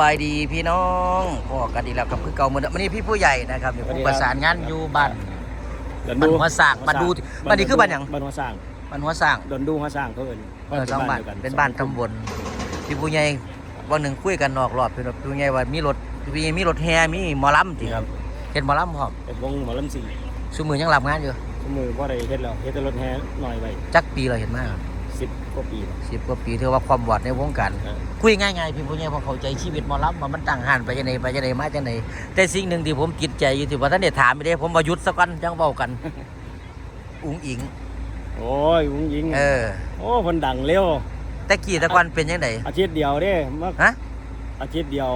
บายดีพี่น้องพ่อกันดีแล้วกับคือเก่าเหมือนเดิมวันนี้พี่ผู้ใหญ่นะครับอยู่ผู้ประสานงานอยู่บ้านดอนบ้านดูหัวสร้างบ้านดูบ้านนี้คือบ้านหยังบ้านหัวสร้างบ้านหัวสร้างดอนดูหัวสร้างเขาเอิ้นเออสองบ้านดียวกัเป็นบ้านตำบลพี่ผู้ใหญ่วันหนึ่งคุยกันนอกรอบพี่น้องพี่ผู้ใหญ่ว่ามีรถพี่ผู้ใหญ่มีรถแฮมีหมอลำจริงครับเห็นหมอลำพร้อมเป็นวงหมอลำซิงซุมือยังรับงานอยู่สมือบ่ได้เฮ็ดแล้วเฮ็ดแต่รถแห่หน่อยไว้จักปีเราเห็นมาก 10กว่าปีแล้ว สิบกว่าปีถือว่าความวอดในวงการเออคุยง่ายๆพี่ผู้ใหญ่พอเข้าใจชีวิตหมอลำว่ามันตั้งหันไปจังไดไปจังไดมาจังไดแต่สิ่งหนึ่งที่ผมจิตใจอยู่ที่ว่าท่านได้ถามไม่ได้ผมว่าหยุดสักวันจังเว้ากัน อุ้งอิง โอ้ยวุ้งยิง เออ โอ้คนดังเร็ว แต่กี่แตะกอนเป็นยังไงอาทิตย์เดียวเด้มาฮะ อาทิตย์เดียว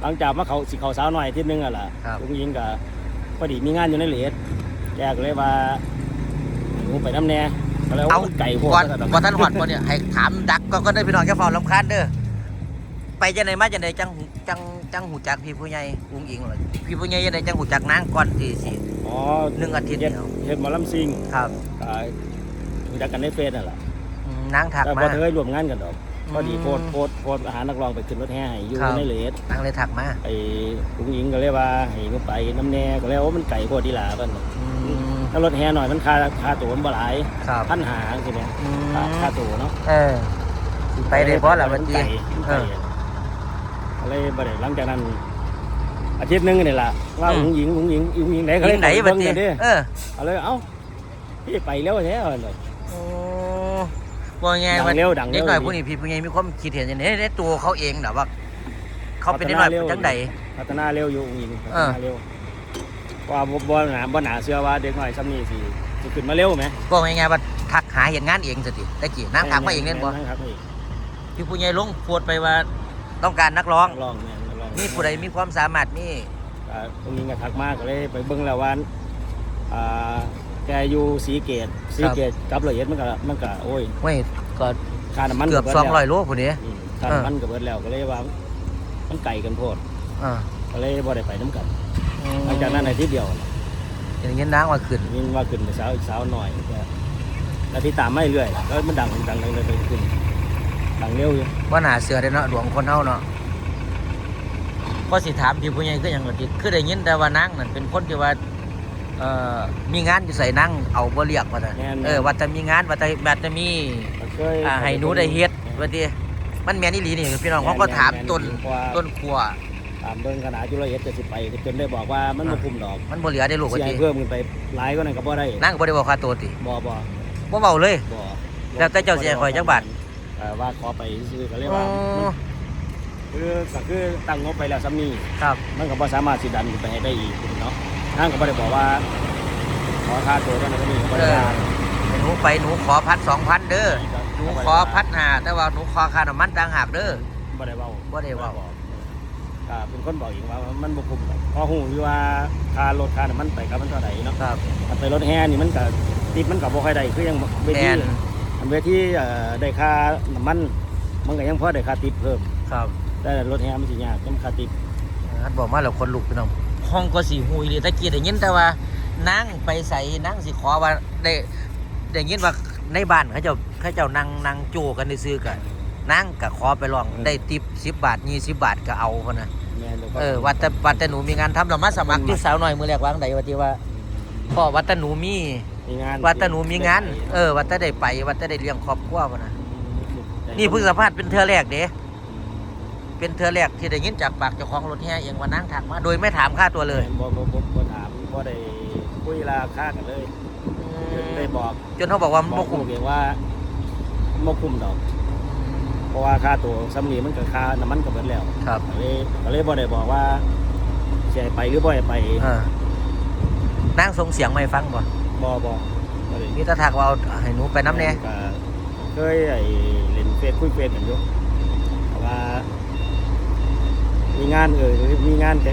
หลังจากมาเขาสิเขาสาวหน่อยอาทิตย์หนึงอะล่ะครับ วุ้งยิงก็พอดีมีงานอยู่ในเลสแกก็เลยว่าหนูไปน้ำแน่ ก็เลยเอาว่าไก่พวกก่อนนั้นก่อนท่านหอดก่อนเนี่ยให้ถามดักก็ก็ได้พี่น้องแค่ฟังลำคาญเด้อไปจังไดมาจังไดจังหูจังจังหูจักพี่ผู้ใหญ่อุ้งอิงเลยพี่ผู้ใหญ่ยังไงจังหูจักนางก่อนที่สิอ๋อหนึ่งอาทิตย์เฮ็ดเดียวเฮ็ดหมอลำซิงครับก็รู้จักกันในเฟซนั่นแหละอืมนางถักแต่พมาอเธอรวมงานกันดอกอืมพอดีโพสต์โพสต์โพสต์อาหารนักร้องไปขึ้นรถแห่ให้อยู่ครับในเลสนางเลยถักมาไอ้ลุงหญิงก็เลยว่าให้หนูไปน้ำแน่ก็เลยว่ามันไก่โพดดีหลาเพิ่น อืมถ้ารถแห่หน่อยมันค่าค่าตั๋วมันบ่หลายครับ พันหาสิเนี่ยอืมค่าค่าตั๋วเนาะเออสิไปได้เพราะอะไรวันมันจีไก่มันไก่ก็เลยบ่ได้หลังจากนั้น อาทิตย์หนึงนี่ล่ะว่าลุงหญิงลุงหญิงลุงหญิงไหนเขายิเล่งนไหนเบิ่วันงจีกันเด้เออเอาเลยเอ้าพี่ไปแล้วแท้เลย โอ้ว่าไงดังว่าเร็วดังเร็วเด็กหน่อยผู้นี้พี่ผู้ใหญ่มีความคิดเห็นอย่างนี้ในตัวเขาเองนะว่า เขาเป็นเด็กหน่อยเป็นจังใดพัฒนาเร็วอยู่ลุงหญิงพัฒเออนาเร็ว ว่าบ่บ่หนาบ่หนาเชื่อว่าเด็กน้อยซ้ำนี้สิสิขึ้นมาเร็วไหมก็ง่ายๆว่าทักหาเห็นงานเองสติได้กี่นางถามมาเองเล่นบ่แครับเองพี่ผู้ใหญ่ลงโพสต์ไปว่าต้องการนักร้องนักร้องเนี่ยนักร้องมีผู้ใดมีความสามารถมีอ่าตรงนี้ก็ทักมากก็เลยไปเบิ่งแล้วว่าอ่าแกอยู่สีเกตสีเกตกับละเอียดมันก็มันก็โอ้ยเว้ยก็ค่าน้ำมันเกือบบิดสองแล้วร้อยโลผู้นี้อืมค่าน้ำมันก็เบิดแล้วก็เลยว่ามันไก่กันโพดอ่าก็เลยบ่ได้ไปน้ำกัน หลังจากนั้นในที่เดียวอย่างนี้นางว่าขึ้นยินว่าขึ้นไปสาวอีกสาวหน่อยก็แล้วที่ตามไม่เรื่อยแล้วมันดังดังดังเลยไปขึ้นดังเร็วอยู่ว่าหนาเสือได้เนาะหลวงคนเฮาเนาะก็สิถามพี่ผู้ใหญ่ก็ยังว่าติคือได้ยินแต่ว่านางนั่นเป็นคนที่ว่าเอ่อมีงานอยู่ใส่นั่งเอาบ่เรียกว่าแต่นแม่นเออว่าจะมีงานว่าจะแบบจะมีก็เคยอ่าให้หนูได้เฮ็ดว่าติมันแม่นอีหลีนี่พี่น้องเขาก็ถามต้นเพราะว่าต้นครัว ตามเบิ่งขนาดจุลเอียดจะสิไปจนได้บอกว่ามันบ่คุ้มดอกมันบ่เหลือได้ลูกว่าเสียติให้เพิ่มขึ้นไปหลายก็นั่นก็บ่ได้นั่งบ่ได้บอกค่าตัวติบ่บ่บ่เว้าเลยบ่แล้วแต่เจ้าสิให้ข้อยจักบาทเอ่อว่าขอไปซื้อก็เลยอ๋อว่ามันคือก็คือตั้งงบไปแล้วซ้ำนี้ครับมันก็บ่สามารถสิดันขึ้นไปให้ได้อีกเนาะทางก็บ่ได้บอกว่าขอค่าตัวเท่านั้นเท่านี้ก็บ่ได้ว่าหนูไปหนูขอพัด2,000เด้อหนูขอพัดหาแต่ว่าหนูขอค่าน้ำมันต่างหากเด้อบ่ได้เว้าบ่ได้เว้า ก็เป็นคนบอกเองว่ามันบ่คุ้มดอกเพอฮู้อยู่ว่าค่ารถค่าน้ำมันไปกับมันเท่าใดเนาะครับถ้าไปรถแห่นี่มันก็ติดมันก็บ่ค่อยได้คือยังเวแมทีนอันเวทีเอ่อได้ค่าน้ำมัน มันก็ยังพอได้ค่าติปเพิ่ม ครับแต่รถแห่มันสิยากยังค่าติปอันบอกมาแล้วคนลุกพี่น้องห้องก็สีหุยเลยตะกี้ได้ยินแต่ว่านั่งไปใส่นั่งสิขอว่าได้ได้ยินว่าในบ้านเขาเจ้าเขาเจ้านั่งนั่งโจกันได้ซื้อกัน นั่งก็ขอไปลองได้ติปสิบบาทยี่สิบบาทก็เอาคนนะแม่นแล้วก็เออวัดแต่วัดแต่หนูมีงานทำเรามาสมัครที่สาวหน่อยมือแรกวางใดว่าที่ว่าพ่อวัดแต่หนูมีมีงานวัดแต่หนูมีงาน เออวัดแต่ได้ไปวัดแต่ได้เลี้ยงครอบครัวพนนะนี่เพิ่งสัมภาษณ์เป็นเธอแรกเด้เป็นเธอแรกที่ได้ยินจากปากเจ้าของรถแห่เองว่านั่งถักมาโดยไม่ถามค่าตัวเลยบ่บ่บ่บ่ถามบ่ได้คุยราคากันเลยได้บอก จนเขาบอกว่ามันบบ่อกคุ้มเองว่าบ่คุ้มดอก เพราะว่าค่าตัวซ้ำนี้มันก็ค่าน้ำมันก็เบิดแล้วครับก็เลยก็เลยบ่ได้บอกว่าสิให้ไปหรือบ่ให้ไปเออนั่งส่งเสียงไม่ฟังบ่บ่บ่บ่ได้มีแตาถักว่าเอาให้หนูไปน้ำแน่ก็เคยไอ้เล่นเฟซคุยเฟซกันอยู่แต่ว่า มีงานเออมีงานแก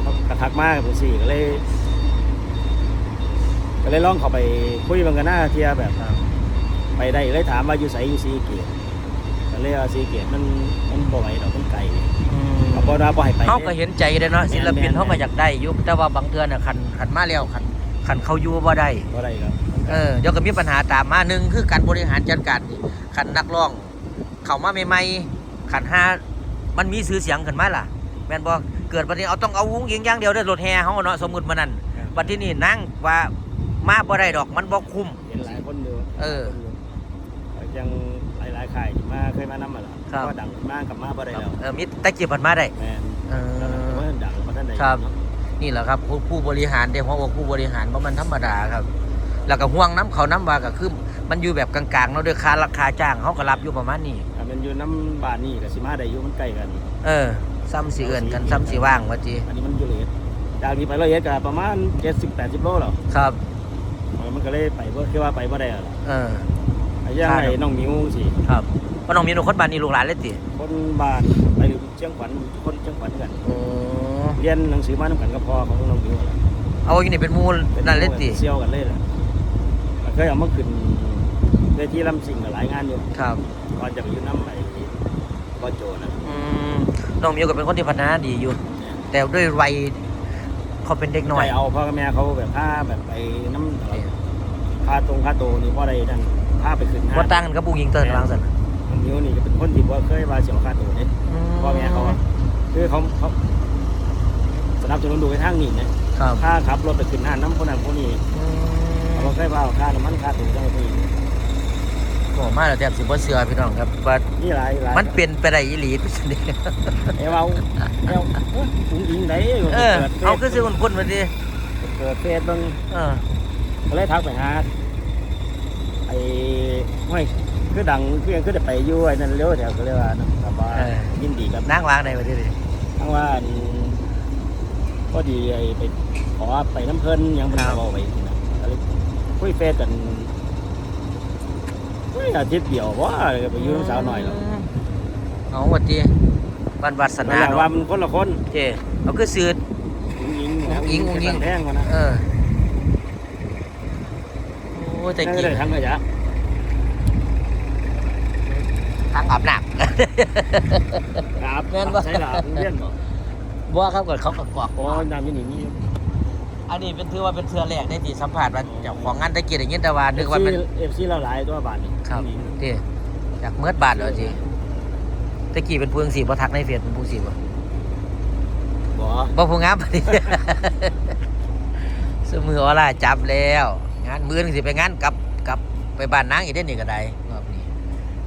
เขากระทักมากผมสี่ก็เลย ก็เลยลองเข้าไปคุยมันกันหน้าเทียแบบ ไปได้เลยถามว่าอยู่ไสอยู่ซีเกียรติ ก็เลยว่าซีเกียรติมันมันบ่ไหวดอกมันไกลก็บ่ได้บ่ให้ไปเขาก็เห็นใจเด้เนาะแม่นศิลปินแม่นเขาก็อยากได้อยู่แต่ว่าบางเทื่อน่ะคันคันมาแล้วคันคันเขาอยู่บ่ได้บ่ได้ครับเออเดี๋ยวก็มีปัญหาตามมาหนึ่งคือการบริหารจัดการนี่คันนักร้อง เข้ามาใหม่ๆคันห้ามันมีชื่อเสียงขึ้นมาล่ะ แม่นบ่เกิดบัดนี้เอาต้องเอาวุ้งยิงอย่างเดียวได้อรถแห่เฮาเนาะสมมุติมานั้นบัดที่นี่นั่งว่ามาบ่ได้ดอกมันบ่คุ้มเห็นหลายคนอยู่เออ ยังหลายหลายๆค่ายที่มาเคยมานำมาแล้วครับ ก็ดังมากกับมาบ่ได้แล้วเออมิตะกี้เพิ่นมาได้ แม่นเอแล้วอแต่ว่าดังมาท่านใดครับ เนาะนี่แหละครับผู้ผู้บริหารเด้หัวอกผู้บริหารบ่มันธรรมดาครับ แล้วก็ห่วงน้ำเขาน้ำว่าก็คือมันอยู่แบบกลางๆเนาะด้วยค่าราคาจ้างเขาก็รับอยู่ประมาณนี้ ถ้ามันอยู่น้ำบานนี่กับสิมาได้อยู่มันใกล้กัน เออ ซ้ำสิเอิ้นกันซ้ำสิว่างว่าจีอันนี้มันอยู่เลยจากนี้ไปร้อยเอ็ดก็ประมาณ70 80โลแล้วครับ มันก็เลยไปบ่คือว่าไปบ่ได้แล้วล่ะ เออไอ้ ย่างครับไอ้น้องมิวสิครับพ่อน้องมีหนูคนบ้านนี้ลูกหลานเลยติคนบ้านไปอยู่เชียงขวัญคนเชียงขวัญกันโอ้เรียนหนังสือมานํกันกับพ่อของน้องมิวล่ะเอาอยู่นี่เป็นหมูลนั่นเลยติเซี่ยวกันเลยล่ะเคยเอามาขึ้นเวทีลำสิงกับหลายงานอยู่ครับก่อนจะไปอยู่น้ำไอ้พ่อโจนะอืมน้องมิวก็เป็นคนที่พัฒนาดีอยู่ แต่ด้วยวัยเขาเป็นเด็กน้อยใจเอาพ่อกับแม่เขาแบบพาแบบไปน้ำพาตรงพาโตนี่พ่อใดนั่น พาไปขึ้นว่าตั้งกันกับปูยิงเติร์นวางสันน้องมิวนี่ก็เป็นคนที่ว่าเคยมาเสียวคาโตเนี่ยพ่อแม่เขาอะคือเขาเขาสนับสนุนดูไปทางนี้นะครับถ้าขับรถไปขึ้นห้างน้ำคนนั้นคนนี้อืมเขาเคยพาเอาค่าน้ำมันค่าตัวจังที่โอ้มาแล้วแทบสิบ่เชื่อพี่น้องครับว่านี่หลายหลายมันเป็นไปได้อีหลีไปสิเด้เอ้เอาเอ้าถุงอิงไหนเออเอาคือสิคุณคุณมาดิเกิดเฟซเบางเออก็เลยทักไปหา ไอ้ไม่คือดังคือคือได้ไปอยู่ไอ้นั่นเร็วแถวก็เลยว่านะครับว่ายินดีกับนั่งวางในมาดิดิทั้งว่าอันก็ดีไอ้ไปขอไปน้ำเพลินยังเป็นเอาไปนะก็เลยคุยเฟซกันคุยอาทิตย์เดียวว่าไปอยืมสาวหน่อยแล้วเอาวัดดีบ้านวัดสนั่นนาแหละว่าเนาะมันคนละคนเจเอาคือสืดอุ้งยิงอุ้งอิงอุ้งอิง แพงกว่านะ เออโอ้ยแต่นั่นกี้ก็ได้ทั้งระยะทางอาบน้ครับแม่นบ่ใช่หรอเพื่อนบอกำบ่ครับก่อนเขาก็กอกโอ้ยน้ำอยี่นี่นี่อันนี้เป็นถือว่าเป็นเทือแรกได้ที่สัมผัสว่าเจ้าของงานตะกี้ได้ยินแต่ว่านึกว่าเป็นเอฟซีเราหลายตัวบาทนี่ครับอุ้งอิงเจจากเมื่อบาทเหรอจีตะกี้เป็นผู้ยังสีบ่ทักในเฟซเป็นผู้สีบ่บ่บ่ผู้งามปานนี้สมือออล่าจับแล้วงานมื้อนึงสิไปงานกลับกลับไปบ้านนางอีกได้อนี่ก็ได้รอบนี้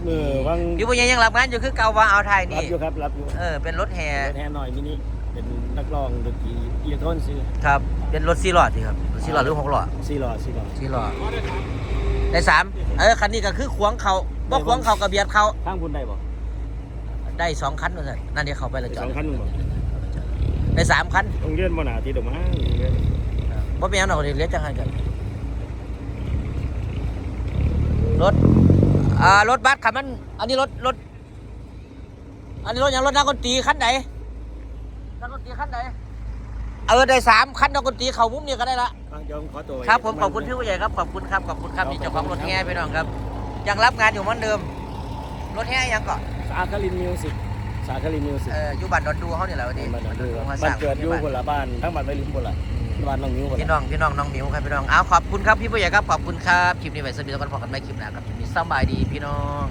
มือว่างอยู่บ่ยังยังรับงานอยู่คือเก่าว่าเอาไทยรับนี่อยู่ครับรับอยู่เออเป็นรถแห่รถแทนหน่อยมินิเป็นนักร้องดนตรีอิเล็กทรอนิกส์ซื้อครับ เป็นรถ4ล้อสิครับรถ4ล้อหรือ6ล้อสี่ล้อสี่ล้อ4ล้อได้สามเออคันนี้ก็คือขวางเขาบ่ขวางเขาก็เบียดเขาข้างคุณได้บ่ได้สองคันว่าซั่นนั่นเดี๋ยวเขาไปแล้วจสออดงคันมึงบ่ได้สามคัน ต้องเลื่อนบ่หนาทีดอกมั้งเลื่อนบ่เป็นหยังดอกเดี๋ยวเหลี้ยจังหันกัน รถอ่ารถบัสคันมัน อันนี้รถรถ อันนี้รถหยังรถนักดนตรีคันไหนนักดนตรีคันไหนเออได้สามคันนักดนตรีเขามุมนี้ก็ได้ละฟังยอมขอตัวไว้ครับผมขอบคุณพี่ผู้ใหญ่ครับขอบคุณครับขอบคุณครับนี่เจ้าของรถแห่พี่น้องครับยังรับงานอยู่เหมือนเดิม รถแห่ยังก่อนสาคลินมิวสิกสาคลินมิวสิกเอออยู่บ้านดอนดูเขาเนี่ยแหละวันนี้บ้านบ้านเกิดมาสบ้าร้านงเกิดอยู่คนละบ้านทั้งบ้านไม่ลืมคนละ บ้านน้องมิวพี่น้องพี่น้องน้องหมิวครับพี่น้องเอาขอบคุณครับพี่ผู้ใหญ่ครับขอบคุณครับคลิปนี้ไว้สวัสดียวกันพบกันใหม่คลิปหน้าครับคลิปนี้สบายดีพี่น้อง